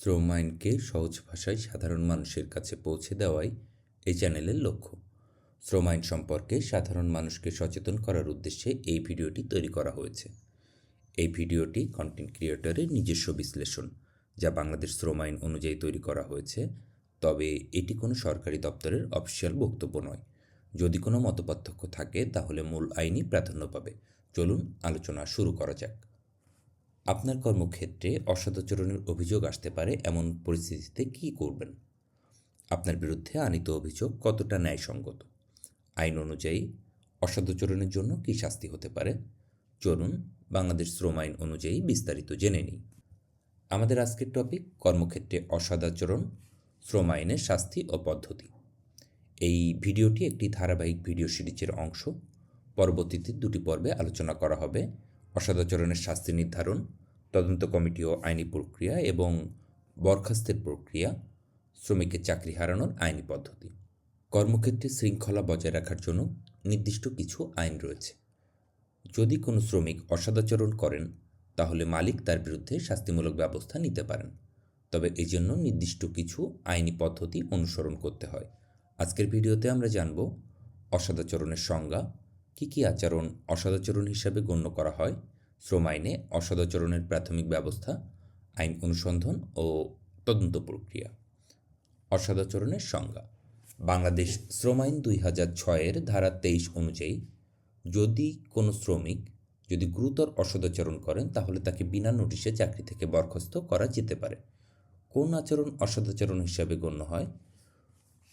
শ্রম আইনকে সহজ ভাষায় সাধারণ মানুষের কাছে পৌঁছে দেওয়াই এই চ্যানেলের লক্ষ্য। শ্রম আইন সম্পর্কে সাধারণ মানুষকে সচেতন করার উদ্দেশ্যে এই ভিডিওটি তৈরি করা হয়েছে। এই ভিডিওটি কন্টেন্ট ক্রিয়েটরের নিজস্ব বিশ্লেষণ, যা বাংলাদেশ শ্রম আইন অনুযায়ী তৈরি করা হয়েছে, তবে এটি কোনো সরকারি দপ্তরের অফিসিয়াল বক্তব্য নয়। যদি কোনো মতপার্থক্য থাকে, তাহলে মূল আইনই প্রাধান্য পাবে। চলুন আলোচনা শুরু করা যাক। আপনার কর্মক্ষেত্রে অসদাচরণের অভিযোগ আসতে পারে, এমন পরিস্থিতিতে কী করবেন? আপনার বিরুদ্ধে আনিত অভিযোগ কতটা ন্যায়সঙ্গত? আইন অনুযায়ী অসদাচরণের জন্য কী শাস্তি হতে পারে? চলুন বাংলাদেশ শ্রম আইন অনুযায়ী বিস্তারিত জেনে নিই। আমাদের আজকের টপিক কর্মক্ষেত্রে অসদাচরণ শ্রম আইনের শাস্তি ও পদ্ধতি। এই ভিডিওটি একটি ধারাবাহিক ভিডিও সিরিজের অংশ। পরবর্তীতে দুটি পর্বে আলোচনা করা হবে। অসদাচরণের শাস্তি নির্ধারণ, তদন্ত কমিটি ও আইনি প্রক্রিয়া এবং বরখাস্তের প্রক্রিয়া শ্রমিকের চাকরি হারানোর আইনি পদ্ধতি। কর্মক্ষেত্রে শৃঙ্খলা বজায় রাখার জন্য নির্দিষ্ট কিছু আইন রয়েছে। যদি কোনো শ্রমিক অসদাচরণ করেন, তাহলে মালিক তার বিরুদ্ধে শাস্তিমূলক ব্যবস্থা নিতে পারেন। তবে এই জন্য নির্দিষ্ট কিছু আইনি পদ্ধতি অনুসরণ করতে হয়। আজকের ভিডিওতে আমরা জানব অসদাচরণের সংজ্ঞা কী কী আচরণ অসদাচরণ হিসাবে গণ্য করা হয়? শ্রম আইনে অসদাচরণের প্রাথমিক ব্যবস্থা, আইন অনুসন্ধান ও তদন্ত প্রক্রিয়া। অসদাচরণের সংজ্ঞা। বাংলাদেশ শ্রম আইন দুই হাজার ছয়ের ধারা তেইশ অনুযায়ী, যদি কোনো শ্রমিক যদি গুরুতর অসদাচরণ করেন, তাহলে তাকে বিনা নোটিশে চাকরি থেকে বরখাস্ত করা যেতে পারে। কোন আচরণ অসদাচরণ হিসাবে গণ্য হয়?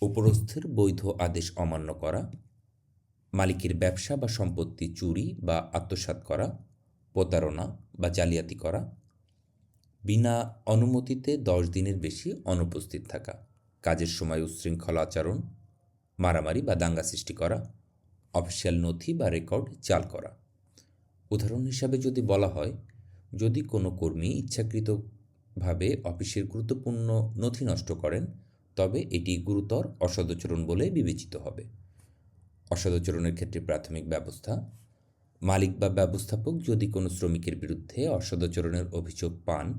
উপরস্থের বৈধ আদেশ অমান্য করা মালিকের ব্যবসা বা সম্পত্তি চুরি বা আত্মসাৎ করা, প্রতারণা বা জালিয়াতি করা, বিনা অনুমতিতে দশ দিনের বেশি অনুপস্থিত থাকা, কাজের সময় উচ্ছৃঙ্খল আচরণ, মারামারি বা দাঙ্গা সৃষ্টি করা, অফিসিয়াল নথি বা রেকর্ড চাল করা। উদাহরণ হিসাবে যদি বলা হয়, যদি কোনো কর্মী ইচ্ছাকৃতভাবে অফিসের গুরুত্বপূর্ণ নথি নষ্ট করেন, তবে এটি গুরুতর অসদাচরণ বলে বিবেচিত হবে। অসদাচরণের ক্ষেত্রে প্রাথমিক ব্যবস্থা। মালিক বা ব্যবস্থাপক যদি কোনো শ্রমিকের বিরুদ্ধে অসদাচরণের অভিযোগ পান,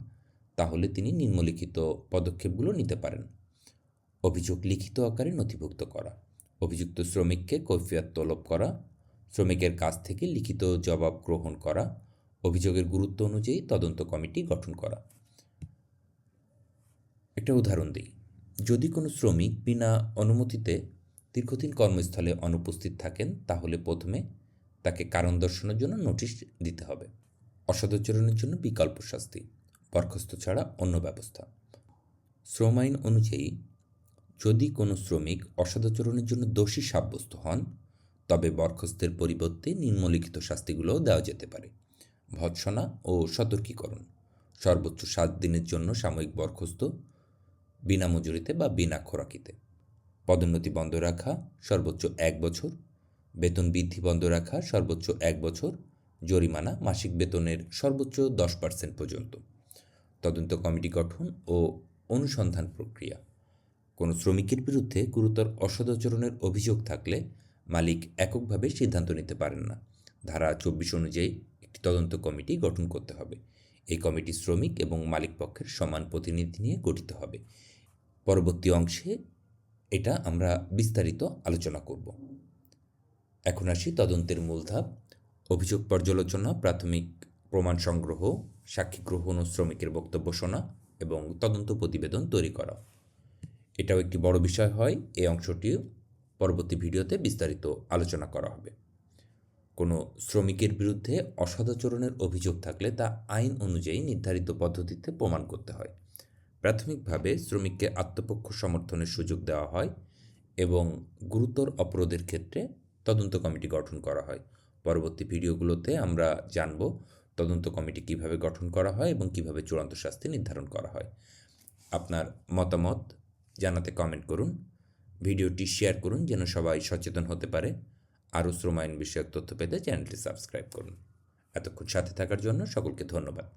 তাহলে তিনি নিম্নলিখিত পদক্ষেপগুলো নিতে পারেন। অভিযোগ লিখিত আকারে নথিভুক্ত করা, অভিযুক্ত শ্রমিককে কৈফিয়ত তলব করা, শ্রমিকের কাছ থেকে লিখিত জবাব গ্রহণ করা, অভিযোগের গুরুত্ব অনুযায়ী তদন্ত কমিটি গঠন করা। একটা উদাহরণ দিই, যদি কোনো শ্রমিক বিনা অনুমতিতে দীর্ঘদিন কর্মস্থলে অনুপস্থিত থাকেন, তাহলে প্রথমে তাকে কারণ দর্শানোর জন্য নোটিশ দিতে হবে। অসদাচরণের জন্য বিকল্প শাস্তি, বরখাস্ত ছাড়া অন্য ব্যবস্থা। শ্রম আইন অনুযায়ী, যদি কোনো শ্রমিক অসদাচরণের জন্য দোষী সাব্যস্ত হন, তবে বরখাস্তের পরিবর্তে নিম্নলিখিত শাস্তিগুলোও দেওয়া যেতে পারে। ভৎসনা ও সতর্কীকরণ, সর্বোচ্চ সাত দিনের জন্য সাময়িক বরখাস্ত, বিনা মজুরিতে বা বিনা খোরাকিতে। পদোন্নতি বন্ধ রাখা, সর্বোচ্চ এক বছর। বেতন বৃদ্ধি বন্ধ রাখা, সর্বোচ্চ এক বছর। জরিমানা মাসিক বেতনের সর্বোচ্চ দশ পার্সেন্ট পর্যন্ত। তদন্ত কমিটি গঠন ও অনুসন্ধান প্রক্রিয়া। কোনো শ্রমিকের বিরুদ্ধে গুরুতর অসদাচরণের অভিযোগ থাকলে মালিক এককভাবে সিদ্ধান্ত নিতে পারেন না। ধারা চব্বিশ অনুযায়ী একটি তদন্ত কমিটি গঠন করতে হবে। এই কমিটি শ্রমিক এবং মালিক পক্ষের সমান প্রতিনিধি নিয়ে গঠিত হবে। পরবর্তী অংশে এটা আমরা বিস্তারিত আলোচনা করব। এখন আসি তদন্তের মূল ধাপ। অভিযোগ পর্যালোচনা, প্রাথমিক প্রমাণ সংগ্রহ, সাক্ষী গ্রহণ ও শ্রমিকের বক্তব্য শোনা এবং তদন্ত প্রতিবেদন তৈরি করা। এটাও একটি বড় বিষয় হয়, এই অংশটিও পরবর্তী ভিডিওতে বিস্তারিত আলোচনা করা হবে। কোনো শ্রমিকের বিরুদ্ধে অসদাচরণের অভিযোগ থাকলে তা আইন অনুযায়ী নির্ধারিত পদ্ধতিতে প্রমাণ করতে হয়। প্রাথমিকভাবে শ্রমিককে আত্মপক্ষ সমর্থনের সুযোগ দেওয়া হয় এবং গুরুতর অপরাধের ক্ষেত্রে তদন্ত কমিটি গঠন করা হয়। পরবর্তী ভিডিওগুলোতে আমরা জানব তদন্ত কমিটি কীভাবে গঠন করা হয় এবং কীভাবে চূড়ান্ত শাস্তি নির্ধারণ করা হয়। আপনার মতামত জানাতে কমেন্ট করুন, ভিডিওটি শেয়ার করুন যেন সবাই সচেতন হতে পারে। আরও শ্রম আইন বিষয়ক তথ্য পেতে চ্যানেলটি সাবস্ক্রাইব করুন। এতক্ষণ সাথে থাকার জন্য সকলকে ধন্যবাদ।